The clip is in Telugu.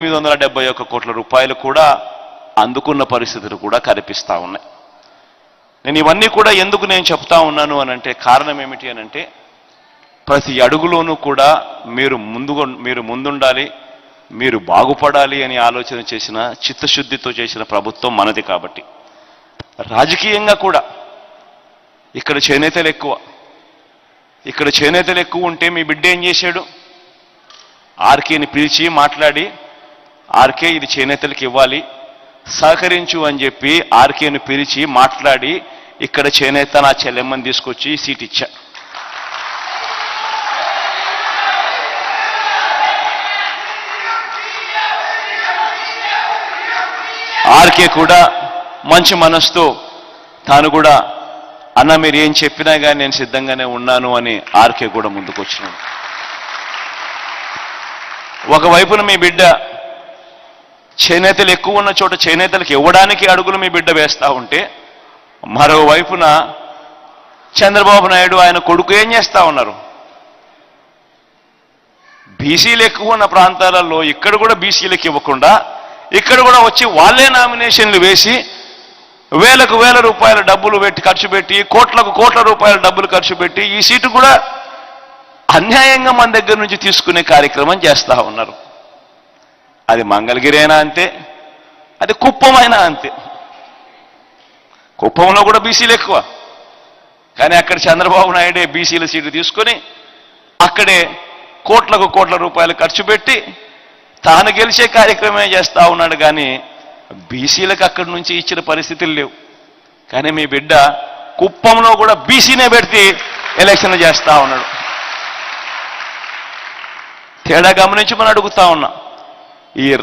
తొమ్మిది వందల డెబ్బై ఒక్క కోట్ల రూపాయలు కూడా అందుకున్న పరిస్థితులు కూడా కనిపిస్తూ ఉన్నాయి. నేను ఇవన్నీ కూడా ఎందుకు నేను చెప్తా ఉన్నాను అనంటే కారణం ఏమిటి అనంటే ప్రతి అడుగులోనూ కూడా మీరు ముందు మీరు ముందుండాలి మీరు బాగుపడాలి అని ఆలోచన చేసిన చిత్తశుద్ధితో చేసిన ప్రభుత్వం మనది కాబట్టి. రాజకీయంగా కూడా ఇక్కడ చేనేతలు ఎక్కువ. ఇక్కడ చేనేతలు ఎక్కువ ఉంటే మీ బిడ్డ ఏం చేశాడు? ఆర్కేని పిలిచి మాట్లాడి ఆర్కే ఇది చేనేతలకు ఇవ్వాలి. సహకరించు అని చెప్పి ఆర్కేను పిలిచి మాట్లాడి ఇక్కడ చేనేత నా చెల్లెమ్మని తీసుకొచ్చి సీట్ ఇచ్చా. ఆర్కే కూడా మంచి మనసుతో తాను కూడా అన్న మీరు ఏం చెప్పినా కానీ నేను సిద్ధంగానే ఉన్నాను అని ఆర్కే కూడా ముందుకొచ్చినాడు. ఒకవైపున మీ బిడ్డ చేనేతలు ఎక్కువ ఉన్న చోట చేనేతలకు ఇవ్వడానికి అడుగులు మీ బిడ్డ వేస్తూ ఉంటే మరోవైపున చంద్రబాబు నాయుడు ఆయన కొడుకు ఏం చేస్తూ ఉన్నారు? బీసీలు ఎక్కువ ఉన్న ప్రాంతాలలో ఇక్కడ కూడా బీసీలకు ఇవ్వకుండా ఇక్కడ కూడా వచ్చి వాళ్ళే నామినేషన్లు వేసి వేలకు వేల రూపాయల డబ్బులు పెట్టి ఖర్చు పెట్టి కోట్లకు కోట్ల రూపాయల డబ్బులు ఖర్చు పెట్టి ఈ సీటు కూడా అన్యాయంగా మన దగ్గర నుంచి తీసుకునే కార్యక్రమం చేస్తూ ఉన్నారు. అది మంగళగిరి అయినా అంతే? అది కుప్పమైనా అంతే. కుప్పంలో కూడా బీసీలు ఎక్కువ. కానీ అక్కడ చంద్రబాబు నాయుడే బీసీల సీటు తీసుకొని అక్కడే కోట్లకు కోట్ల రూపాయలు ఖర్చు పెట్టి తాను గెలిచే కార్యక్రమమే చేస్తా ఉన్నాడు కానీ బీసీలకు అక్కడి నుంచి ఇచ్చిన పరిస్థితులు లేవు. కానీ మీ బిడ్డ కుప్పంలో కూడా బీసీనే పెడితే ఎలక్షన్ చేస్తా ఉన్నాడు. తేడా గమనించి మనం అడుగుతా ఉన్నా. ఈ